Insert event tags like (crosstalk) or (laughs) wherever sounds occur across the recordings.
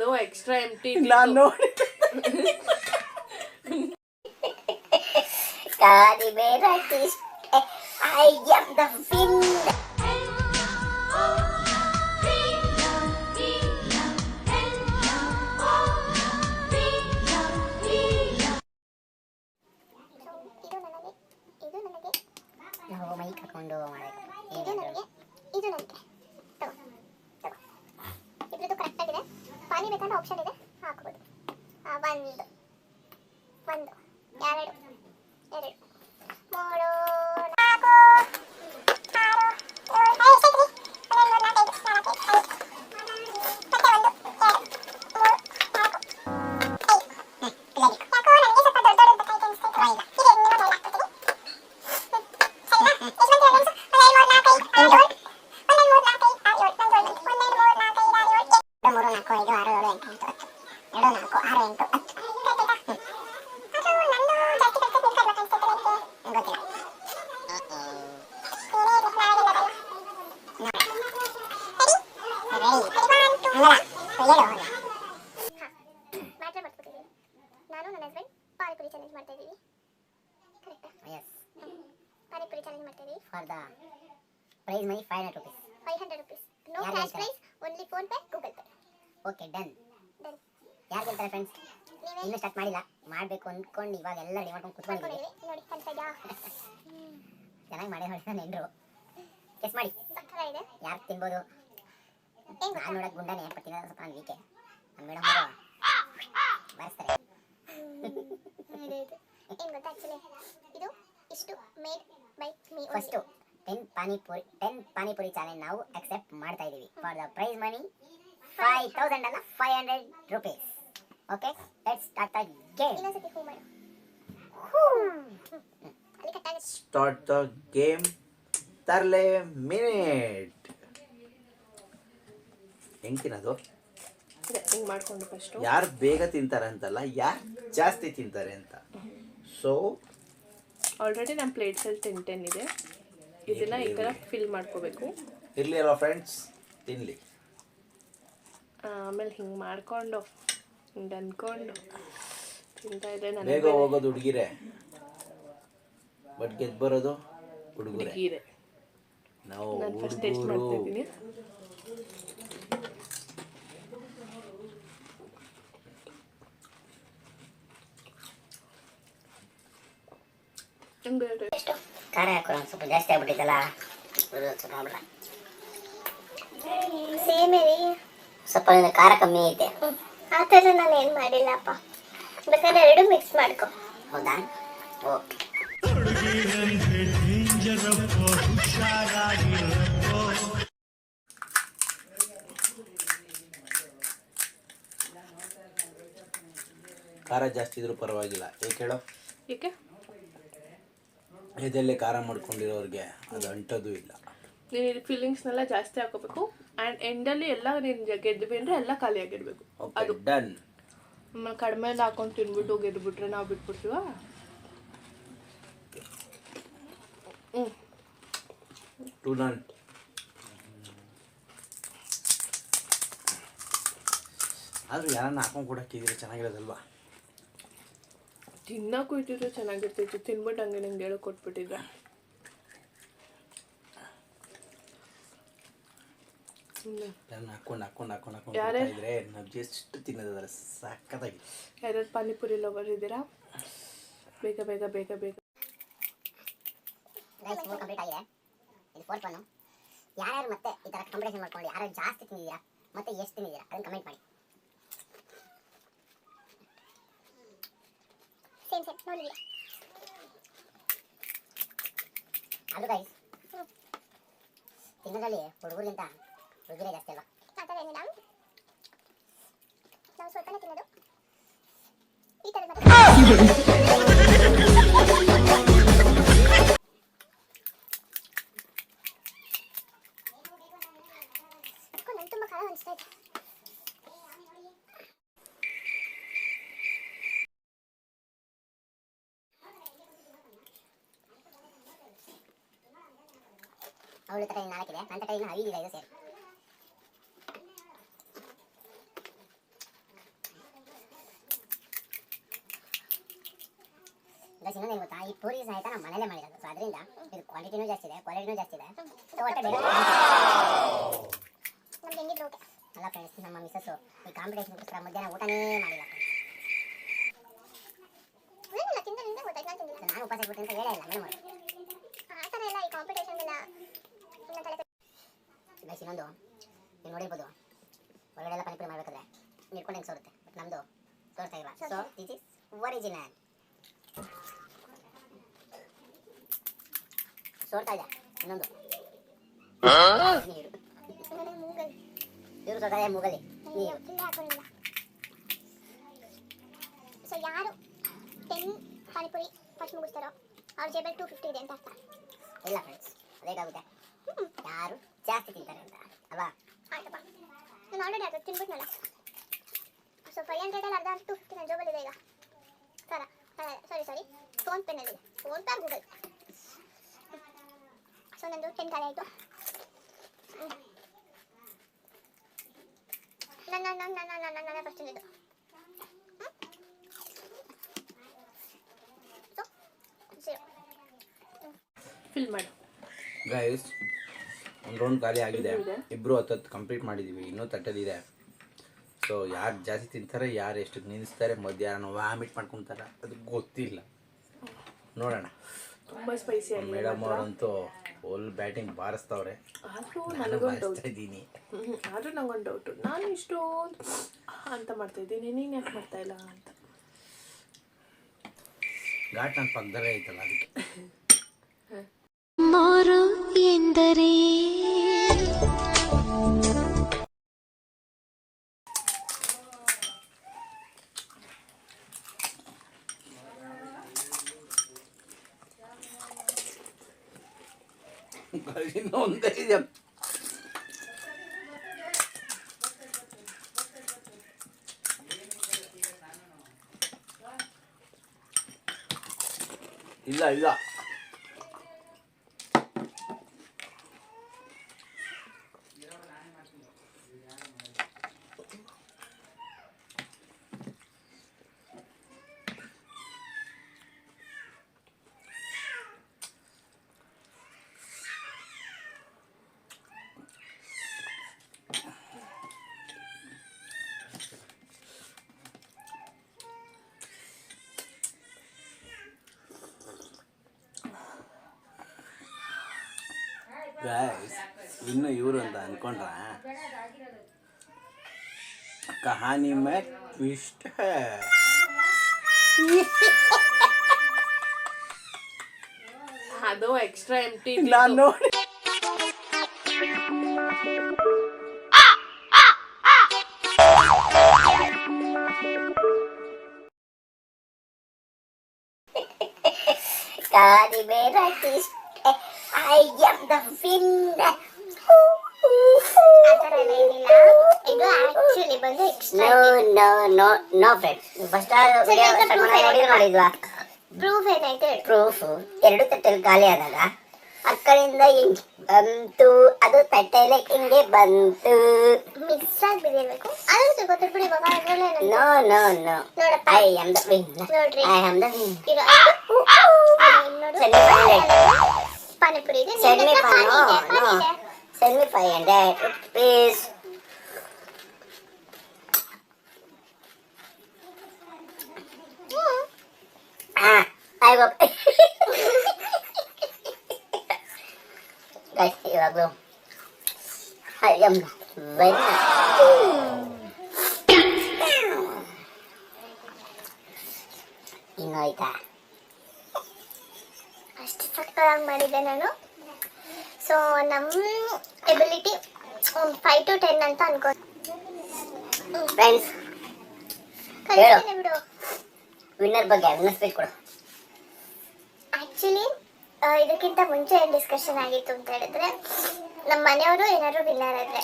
ಅದು ಎಕ್ಸ್ಟ್ರಾ ಎಂಟಿ ನಾನು ನೋಡಿ ಕಾದಿ ಬೇರೆ ಐ ಆಮ್ ದ So, ಇದು ನನಗೆ ಇದು ನನಗೆ ನಾವು ಮೈ ಕರ್ಕೊಂಡು ಮಾಡಬೇಕು ಇದು ನನಗೆ ಇದು ನನಗೆ ತಗೋ ತಗೋ ಇಬ್ರದ್ದು ಕರೆಕ್ಟ್ ಆಗಿದೆ ಪಾನಿ ಬೇಕಂದ್ರೆ ಆಪ್ಷನ್ ಇದೆ ಹಾಕ್ಬೋದು ಆ, ಒಂದು ಒಂದು ಎರಡು ಎರಡು ಮೂರು ನಾಲ್ಕು ಆರು ಏಳು ಐದು ಸರಿ ಒಂದು ಮೂರು ನಾಲ್ಕು ಐದು ನಾಲ್ಕು ಐದು ಮತ್ತೆ ಒಂದು ಎರಡು ಮೂರು ನಾಲ್ಕು ಐದು ಯಾಕೋ ನನಗೆ ಸ್ವಲ್ಪ ದೊಡ್ಡ ದೊಡ್ಡ ಕೈ ಕಾಣಿಸ್ತಾ ಇದೆ ಇದೆ ನಿಮ್ಮ ಮೇಲೆ ಹಾಕ್ಬಿಡ್ತೀನಿ ಮೂರು ನಾಲ್ಕು ಐದು ಆರು ಏಳು ಎಂಟು ಹತ್ತು ಹತ್ತು ಎರಡು ನಾಲ್ಕು ಆರು ಎಂಟು ಹತ್ತು ಗೊತ್ತಿಲ್ಲ ಮ್ಯಾಟ್ರ್ ಬರ್ತಿದ್ದೀವಿ ನಾನು ನನ್ನ ಹಸ್ಬೆಂಡ್ ಪಾನಿಪುರಿ ಚಾಲೆಂಜ್ ಮಾಡ್ತಾ ಇದ್ದೀವಿ ಕರೆಕ್ಟಾ ಎಸ್ ಪಾನಿಪುರಿ ಚಾಲೆಂಜ್ ಮಾಡ್ತಾ ಇದ್ದೀವಿ for the prize money five hundred rupees five hundred rupees ಯಾರು ಕ್ಯಾಶ್ ಹೇಳ್ತಾರೆ? Prize only PhonePe Google pay okay done done ಯಾರು ಗೆಲ್ತಾರೆ ಫ್ರೆಂಡ್ಸ್ ನೀವೇ? ಇನ್ನೂ ಸ್ಟಾರ್ಟ್ ಮಾಡಿಲ್ಲ. ಮಾಡಬೇಕು ಅಂದ್ಕೊಂಡು ಇವಾಗ ಎಲ್ಲ ರೆಡಿ ಮಾಡ್ಕೊಂಡು ಕುತ್ಕೊಂಡಿದ್ದೀವಿ ನೋಡಿ ಕಾಣ್ತಾ (laughs) ಚೆನ್ನಾಗಿ ಮಾಡಿ ಹೊಡೆದ ನೆಂಡ್ರು ಕೆಸ್ ಮಾಡಿ. ಸಕ್ಕರ ಇದೆ? ಯಾರು ತಿನ್ಬೋದು? ಹೆಂಗ್ ನಾನು ನೋಡಕ್ ಗುಂಡನೇ ಬಟ್ ಸ್ವಲ್ಪ ನಾನು ವೀಕೆ ನಮ್ಮ ಮೇಡಮ್ ಅವರು. ಬಾರಿಸ್ತಾರೆ. ಇದು ಇದು. ಏನು ಗೊತ್ತಾ ಆ್ಯಕ್ಚುಲಿ ಇದು ಇಷ್ಟು made by me first ten panipuri ten panipuri challenge ನಾವು ಅಕ್ಸೆಪ್ಟ್ ಮಾಡ್ತಾ ಇದೀವಿ. For the prize money five thousand ಅಲ್ಲ five hundred rupees okay let's start the game start the game ತರ್ಲೆ minute. ಹೆಂಗ್ ತಿನ್ನೋದು? ಹಿಂಗೆ ಮಾಡ್ಕೊಂಡು ಫಸ್ಟು ಯಾರು ಬೇಗ ತಿಂತಾರೆ ಅಂತಲ್ಲ ಯಾರು ಜಾಸ್ತಿ ತಿಂತಾರೆ ಅಂತ. ಸೊ ಆಲ್ರೆಡಿ ನಮ್ಮ ಪ್ಲೇಟ್ಸಲ್ಲಿ ಟೆನ್ ಟೆನ್ ಇದೆ. ಇದನ್ನ ಈ ಥರ ಫಿಲ್ ಮಾಡ್ಕೋಬೇಕು. ಇರ್ಲಿ ಅಲ್ಲ ಫ್ರೆಂಡ್ಸ್ ತಿನ್ಲಿ. ಆಮೇಲೆ ಹಿಂಗೆ ಮಾಡ್ಕೊಂಡು ಹಿಂಗೆ ಅಂದ್ಕೊಂಡು ತಿಂತಾ ನನಗೆ ಬೇಗ ಹೋಗೋದು ಹುಡುಗಿರೆ. ಬಟ್ ಗೆದ್ದು ಬರೋದು ಹುಡುಗರೆ. ನಾವು ನಾನು ಫಸ್ಟ್ ಟೇಸ್ಟ್ ಮಾಡ್ತಾ ಹುಡುಗರು ಇದ್ದೀನಿ ಹಂಗೆ ಎಷ್ಟು ಖಾರ ಹಾಕೋಣ ಸ್ವಲ್ಪ ಜಾಸ್ತಿ ಆಗ್ಬಿಟ್ಟಿದ್ದಲ್ಲ ಸೇಮ್ ರೀ ಸ್ವಲ್ಪ ಖಾರ ಕಮ್ಮಿ ಐತೆ. ಆ ಥರ ನಾನು ಏನು ಮಾಡಿಲ್ಲಪ್ಪ. ಬೇಕಾದ್ರೆ ಎರಡು ಮಿಕ್ಸ್ ಮಾಡ್ಕೊ. ಹೌದಾ? ಓಕೆ ಖಾರ ಜಾಸ್ತಿ ಇದ್ರೂ ಪರವಾಗಿಲ್ಲ. ಏಕೆ ಹೇಳೋ ಏಕೆ? ಇದೆಲ್ಲೇ ಖಾರ ಮಾಡ್ಕೊಂಡಿರೋರಿಗೆ ಅದು ಅಂಟೋದು ಇಲ್ಲ. ನೀನು ಫೀಲಿಂಗ್ಸ್ನೆಲ್ಲ ಜಾಸ್ತಿ ಹಾಕೋಬೇಕು. ಆ್ಯಂಡ್ ಎಂಡಲ್ಲಿ ಎಲ್ಲ ನೀನು ಗೆದ್ವಿ ಅಂದರೆ ಎಲ್ಲ ಖಾಲಿಯಾಗಿರಬೇಕು. ಅದು ಡನ್ ಆಮೇಲೆ ಕಡಿಮೆ ಹಾಕೊಂಡು ತಿನ್ಬಿಟ್ಟು ಗೆದ್ಬಿಟ್ರೆ ನಾವು ಬಿಟ್ಬಿಡ್ತೀವ? ಹ್ಞೂ ಟು ನನ್ ಆದ್ರೂ ಯಾರನ್ನ ಹಾಕೊಂಡು ಕೊಡೋಕ್ಕಿದ್ರೆ ಚೆನ್ನಾಗಿರೋದಲ್ವಾ? ತಿನ್ನಕ್ಕೂ ಇಟ್ಟಿದ್ರೆ ಚೆನ್ನಾಗಿರ್ತಿತ್ತು. ತಿನ್ಬಿಟ್ಟು ಹಂಗೆ ನಂಗೆ ಹೇಳೋ ಕೊಟ್ಬಿಟ್ಟಿದ್ರೆ ಸುಮ್ಮನೆ ಯಾರನ್ನ ಹಾಕೊಂಡು ಹಾಕೊಂಡು ಹಾಕೊಂಡು ಹಾಕೊಂಡು ಯಾರೇ? ಕೊಡ್ತಾ ಇದ್ರೆ ನಾವು ಎಷ್ಟು ತಿನ್ನೋದಾದ್ರೆ ಸಕ್ಕತ್ತಾಗಿ ಯಾರ್ಯಾರು ಪಾನಿಪುರಿ ಲವರ್ ಇದ್ದೀರಾ? ಬೇಗ ಬೇಗ ಬೇಗ ಬೇಗ. ಕಂಪ್ಲೀಟ್ ಆಗಿದೆ. ಇದು ಫೋರ್ತ್ ಒನ್ ಯಾರ್ಯಾರು ಮತ್ತೆ ಈ ಥರ ಕಾಂಪಿಟೇಷನ್ ಮಾಡ್ಕೊಂಡು ಯಾರು ಜಾಸ್ತಿ ತಿಂದಿದ್ದೀರಾ? ಮತ್ತೆ ಎಷ್ಟು ತಿಂದಿದ್ದೀರಾ? ಅದನ್ನ ಕಮೆಂಟ್ ಮಾಡಿ. ಸೇಮ್ ಸೇಮ್ ನೋಡಿದ್ಯಾ ಅದು ಗೈಸ್ ತಿನ್ನೋದ್ರಲ್ಲಿ ಹುಡುಗರಿಗಿಂತ ಹುಡುಗಿರೇ ಜಾಸ್ತಿ ಅಲ್ವಾ ಆ ಥರ ಏನಿಲ್ಲ ನಾವು ಸ್ವಲ್ಪನೇ ತಿನ್ನೋದು ಈ ಥರ ಮತ್ತೆ ಅದ್ಕೂ ನಂಗೆ ತುಂಬ ಖಾರ ಅನಿಸ್ತಾ ಇದೆ ಅವಳು ತಕ ನಾಲ್ಕಿದೆ. ನನ್ನ ತಕ ಇನ್ನು ಐದಿದೆ ಇದು ಸೇರಿ. ಗೈಸ್ ಇನ್ನೊಂದೇನು ಗೊತ್ತಾ? ಈ ಪೂರಿ ಸಹಿತ ನಮ್ಮ ಮನೇಲೆ ಮಾಡಿರೋದು. ಸೊ ಅದರಿಂದ ಇದು ಕ್ವಾಂಟಿಟಿನೂ ಜಾಸ್ತಿ ಇದೆ ಕ್ವಾಲಿಟಿನೂ ಜಾಸ್ತಿ ಇದೆ. ಸೊ ಹೊಟ್ಟೆ ಬೇಗ ನಮ್ಗೆ ಹೆಂಗಿದ್ರು ಓಕೆ ಅಲ್ಲ ಫ್ರೆಂಡ್ಸ್ ನಮ್ಮ ಮಿಸ್ಸಸ್ಸು ಈ ಕಾಂಪಿಟೇಷನ್ಗೋಸ್ಕರ ಮಧ್ಯಾಹ್ನ ಊಟನೇ ಮಾಡಿಲ್ಲ. ನಾನು ಉಪವಾಸ ಇಟ್ಬಿಟ್ಟೆ ಅಂತ ಹೇಳೇ ಇಲ್ಲ ಏನು ಮಾಡಿ ಆ ಥರ ಎಲ್ಲ ಈ ಕಾಂಪಿಟೇಷನ್ ಎಲ್ಲ ನನ್ನ ತಲೆ ಗೈಸ್ ಇನ್ನೊಂದು. ನೀವು ನೋಡಿರ್ಬೋದು. ಹೊರಗಡೆ ಎಲ್ಲ ಪಾನಿಪುರಿ ಮಾಡಬೇಕಾದ್ರೆ ನಿಡ್ಕೊಂಡು ಹೆಂಗೆ ಸೋರುತ್ತೆ? ಬಟ್ ನಮ್ಮದು ತೋರಿಸ್ತಾ ಇಲ್ಲ ಸೊ ದಿಸ್ ಇಸ್ ಒರಿಜಿನಲ್ ಸೋರ್ತಾ ಇದೆ. ಇನ್ನೊಂದು. ನೀರು. ಇವರು ಸೋರ್ತಾ ಇದೆ ಮೂಗಲಿ ನೀರು. ಸೊ ಯಾರು ಟೆನ್ ಪಾನಿಪುರಿ ಫಸ್ಟ್ ಮುಗಿಸ್ತಾರೋ ಅವ್ರ ಜೇಬಲ್ ಟೂ ಫಿಫ್ಟಿ ಇದೆ ಅಂತ ಅರ್ಥ. ಇಲ್ಲ ಫ್ರೆಂಡ್ಸ್ ಅದೇಗಾಗುತ್ತೆ ಯಾರು? ಜಾಸ್ತಿ ತಿಂತಾರೆ ಅಂತ ಅಲ್ವಾ? ಆಯ್ತಪ್ಪ. ನಾನು ಆಲ್ರೆಡಿ ಅದು ತಿನ್ಬಿಟ್ನಲ್ಲ? ಸೊ ಫೈವ್ ಹಂಡ್ರೆಡಲ್ಲಿ ಅರ್ಧ ಟು ಫಿಫ್ಟಿ ನನ್ನ ಜೋಬಲ್ಲಿದೆ ಈಗ. ಸರ ಸಾರಿ ಸಾರಿ ಫೋನ್ ಪೇನಲ್ಲಿದೆ ಫೋನ್ ಪೇ ಗೂಗಲ್ ಸೊ ನಂದು ಟೆನ್ ಖಾಲಿ ಆಯಿತು. ನನ್ನ ನನ್ನ ನನ್ನ ನನ್ನ ನನ್ನ ಫಸ್ಟ್ ಇದು ಸೊ ಝೀರೋ ಫಿಲ್ ಮಾಡು. ಗೈಸ್ ಒಂದು ರೌಂಡ್ ಖಾಲಿ ಆಗಿದೆ. ಇಬ್ಬರು ಹತ್ತತ್ತು ಕಂಪ್ಲೀಟ್ ಮಾಡಿದ್ದೀವಿ ಇನ್ನೂ ತಟ್ಟದಿದೆ. ಸೊ ಯಾರು ಜಾಸ್ತಿ ತಿಂತಾರೆ ಯಾರು ಎಷ್ಟು ನಿಲ್ಲಿಸ್ತಾರೆ ಮಧ್ಯಾಹ್ನ ವಾಮಿಟ್ ಮಾಡ್ಕೊತಾರೆ ಅದು ಗೊತ್ತಿಲ್ಲ. ನೋಡೋಣ. ತುಂಬ ಸ್ಪೈಸಿ ಮೇಡಮ್ ಅವರಂತೂ ಫುಲ್ ಬ್ಯಾಟಿಂಗ್ ಬಾರಿಸ್ತವ್ರೆ. ಇದ್ದೀನಿ. ಆದರೂ ನಂಗೊಂದು ಡೌಟು ನಾನು ಇಷ್ಟೊಂದು ಅಂತ ಮಾಡ್ತಾ ಇದ್ದೀನಿ. ನೀನು ಯಾಕೆ ಮಾಡ್ತಾ ಇಲ್ಲ ಅಂತ? ಘಾಟ್ ನನ್ನ ಪಕ್ಕದಲ್ಲೇ ಐತಲ್ಲ ಅದಕ್ಕೆ. (laughs) ಮೋರು ಎಂದರೆ ಇನ್ನೂ ಒಂದೇ ಇದೆ ಇಲ್ಲ ಇಲ್ಲ ಗೈಸ್ ಇನ್ನು ಇವರು ಅಂತ ಅನ್ಕೊಂಡ್ರ ಕಹಾನಿ ಮೇ ಟ್ವಿಸ್ಟ್ ಹೇ ಅದು ಎಕ್ಸ್ಟ್ರಾ ಎಂಟಿ ನಾನು ನೋಡಿ Kali Meratis. I am the winner. Proof ಎರಡು ತಟ್ಟೆಲಿ ಖಾಲಿ ಆದಾಗ ಆ ಕಡೆಯಿಂದ ಹಿಂಗ್ ಬಂತು ಅದು ತಟ್ಟೆಲೆ ಹಿಂಗೆ ಬಂತು ಮಿಕ್ಸ್ ಆಗಿ ಅದು. ನೋ ನೋ ನೋ ನೋಡಪ್ಪ ಐ ಆಮ್ ದ ವಿನ್ನರ್ ನೋಡ್ರಿ ಐ ಆಮ್ ದ ವಿನ್ನರ್ ಇರೋ ಇಲ್ಲಿ ನೋಡು Send me 500. ಪಾನಿಪುರಿ. ಪಾನಿ. ಇದೆ. Send me 500 rupees. Ah, I go. Guys, iwag I am very Inoy ka. Basta sakto lang marigan ano? So ನಮ್ಮ ability five to ten ಅಂತ ಅನ್ಕೋ friends ಕಲಿಸ್ತೀನಿ ಬಿಡು. Winner ಬಗ್ಗೆ ಕೊಡು. ಆ್ಯಕ್ಚುಲಿ ಇದಕ್ಕಿಂತ ಮುಂಚೆ ಏನು ಡಿಸ್ಕಷನ್ ಆಗಿತ್ತು ಅಂತ ಹೇಳಿದ್ರೆ ನಮ್ಮ ಮನೆಯವರು ಏನಾದ್ರು ವಿನ್ನರ್ ಆದರೆ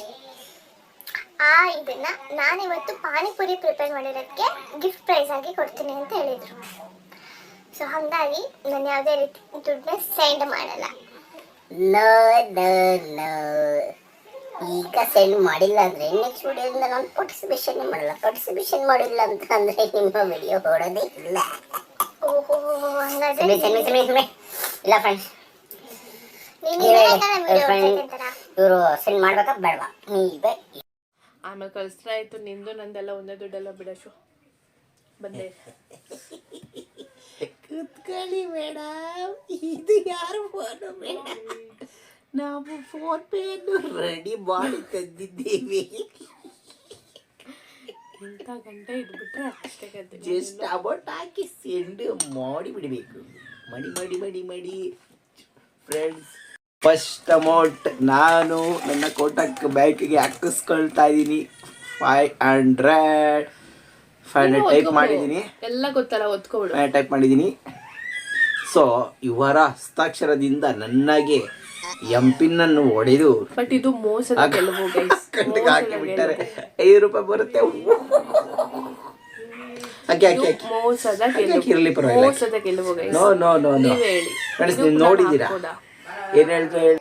ಆ ಇದನ್ನ ನಾನಿವತ್ತು ಪಾನಿಪುರಿ ಪ್ರಿಪೇರ್ ಮಾಡಿರೋದಕ್ಕೆ ಗಿಫ್ಟ್ ಪ್ರೈಸ್ ಆಗಿ ಕೊಡ್ತೀನಿ ಅಂತ ಹೇಳಿದರು. ಸೊ ಹಾಗಾಗಿ ನಾನು ಯಾವುದೇ ರೀತಿ ದುಡ್ಡನ್ನ ಸೆಂಡ್ ಮಾಡಲ್ಲ. ನೋ ನೋ ನೋ ಈಗ ಸೆಂಡ್ ಮಾಡಿಲ್ಲ ಅಂದ್ರೆ ನೆಕ್ಸ್ಟ್ ವಿಡಿಯೋದಿಂದ ನಾನು ಪಾರ್ಟಿಸಿಪೇಷನ್ ಮಾಡಲ್ಲ. ಪಾರ್ಟಿಸಿಪೇಷನ್ ಮಾಡಿಲ್ಲ ಅಂತ ಅಂದ್ರೆ ನಿಮ್ಮ ವಿಡಿಯೋ ಓಡೋದೇ ಇಲ್ಲ. ಓಹೋ ಹಂಗಾದ್ರೆ ಇಲ್ಲ ಫ್ರೆಂಡ್ಸ್. ಇವರು ಸೆಂಡ್ ಮಾಡ್ಬೇಕಾ ಬೇಡವಾ? ನೀವೇ ಆಮೇಲೆ ಕಳಿಸ್ತಾ ಆಯ್ತು ನಿಂದು ನಂದೆಲ್ಲ ಒಂದೇ ದುಡ್ಡೆಲ್ಲ ಬಿಡಶು ಬಂದೆ. (laughs) ಕೂತ್ಕೊಳ್ಳಿ ಬೇಡ ಇದು ಯಾರು ಫೋನು ಬೇಡ ನಾವು ಫೋನ್ ಪೇಯನ್ನು ರೆಡಿ ಮಾಡಿ ತಂದಿದ್ದೇವೆ. ಗಂಟೆ ಇದ್ಬಿಟ್ರೆ ಅಷ್ಟೇ ಕತೆ ಜಸ್ಟ್ ಅಮೌಂಟ್ ಹಾಕಿ ಸೆಂಡ್ ಮಾಡಿ ಬಿಡಬೇಕು. ಮಡಿ ಮಡಿ ಮಡಿ ಮಡಿ. ಫ್ರೆಂಡ್ಸ್ ಫಸ್ಟ್ ಅಮೌಂಟ್ ನಾನು ನನ್ನ ಕೋಟಕ್ ಬ್ಯಾಂಕಿಗೆ ಹಾಕಿಸ್ಕೊಳ್ತಾ ಇದ್ದೀನಿ. Five hundred five hundred type ಮಾಡಿದ್ದೀನಿ ಎಲ್ಲ ಗೊತ್ತಲ್ಲ ಒತ್ಕೊಬಿಡು ಟೈಪ್ ಮಾಡಿದ್ದೀನಿ ಸೊ ಇವರ ಹಸ್ತಾಕ್ಷರದಿಂದ ನನಗೆ ಎಂಪಿನ್ ಅನ್ನು ಹೊಡೆದು ಬಟ್ ಇದು ಮೋಸದ ಗೈಸ್ ಕಂಟಿಗೆ ಹಾಕಿ ಬಿಟ್ಟಾರೆ. ಐದು ರೂಪಾಯಿ ಬರುತ್ತೆ. ನೋಡಿದೀರಾ ಏನ್ ಮೋಸದ ಪರವಾಗಿಲ್ಲ. ಮೋಸದ guys no no no no ನೀವೇ ಹೇಳಿ. ಫ್ರೆಂಡ್ಸ್ ಇದು ನೀವು ನೋಡಿದ್ದೀರಾ? ಏನು ಹೇಳ್ತಾ ಹೇಳಿ?